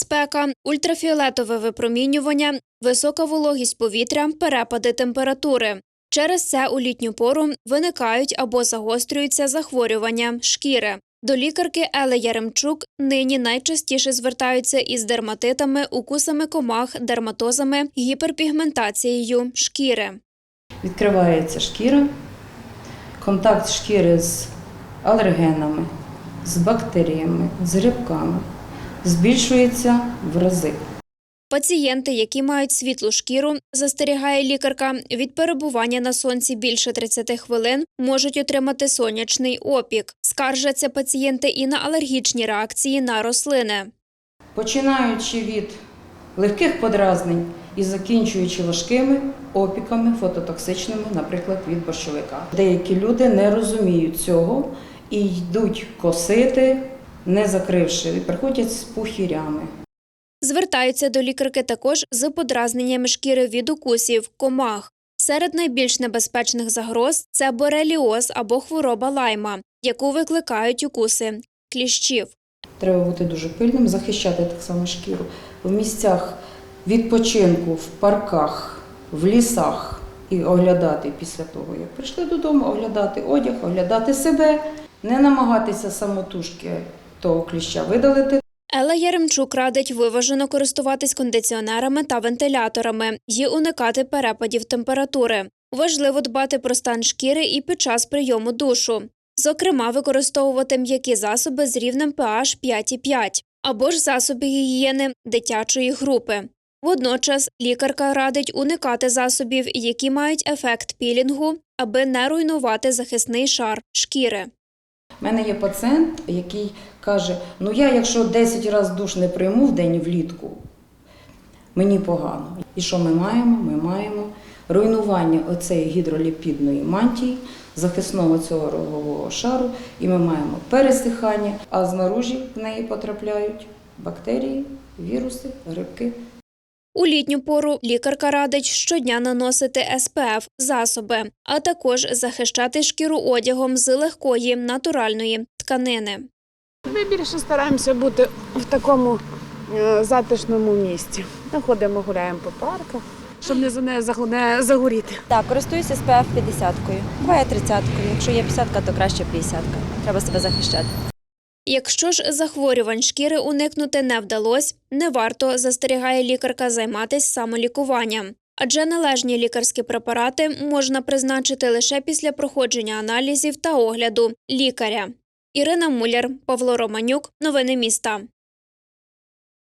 спека, ультрафіолетове випромінювання, висока вологість повітря, перепади температури. Через це у літню пору виникають або загострюються захворювання шкіри. До лікарки Еле Яремчук нині найчастіше звертаються із дерматитами, укусами комах, дерматозами, гіперпігментацією шкіри. Відкривається шкіра, контакт шкіри з алергенами, з бактеріями, з грибками збільшується в рази. Пацієнти, які мають світлу шкіру, застерігає лікарка, від перебування на сонці більше 30 хвилин можуть отримати сонячний опік. Скаржаться пацієнти і на алергічні реакції на рослини. Починаючи від легких подразнень і закінчуючи важкими опіками фототоксичними, наприклад, від борщовика. Деякі люди не розуміють цього і йдуть косити, не закривши, приходять з пухірями. Звертаються до лікарки також з подразненнями шкіри від укусів, комах. Серед найбільш небезпечних загроз це бореліоз або хвороба лайма, яку викликають укуси кліщів. Треба бути дуже пильним, захищати так само шкіру в місцях відпочинку, в парках, в лісах і оглядати після того, як прийшли додому, оглядати одяг, оглядати себе, не намагатися самотужки того кліща видалити. Елла Яремчук радить виважено користуватись кондиціонерами та вентиляторами і уникати перепадів температури. Важливо дбати про стан шкіри і під час прийому душу. Зокрема, використовувати м'які засоби з рівнем pH 5,5 або ж засоби гігієни дитячої групи. Водночас лікарка радить уникати засобів, які мають ефект пілінгу, аби не руйнувати захисний шар шкіри. У мене є пацієнт, який каже: ну я, якщо 10 разів душ не прийму в день влітку, мені погано. І що ми маємо? Ми маємо руйнування оцеї гідроліпідної мантії, захисного цього рогового шару, і ми маємо пересихання, а знаружі в неї потрапляють бактерії, віруси, грибки. У літню пору лікарка радить щодня наносити СПФ засоби, а також захищати шкіру одягом з легкої натуральної тканини. Ми більше стараємося бути в такому е, затишному місці. Ми ходимо, гуляємо по парках, щоб не, за- не загоріти. Так, користуюся SPF 50-кою. Буває 30-кою. Якщо є 50-ка, то краще 50-ка. Треба себе захищати. Якщо ж захворювань шкіри уникнути не вдалося, не варто, застерігає лікарка, займатися самолікуванням. Адже належні лікарські препарати можна призначити лише після проходження аналізів та огляду лікаря. Ірина Муляр, Павло Романюк. Новини міста.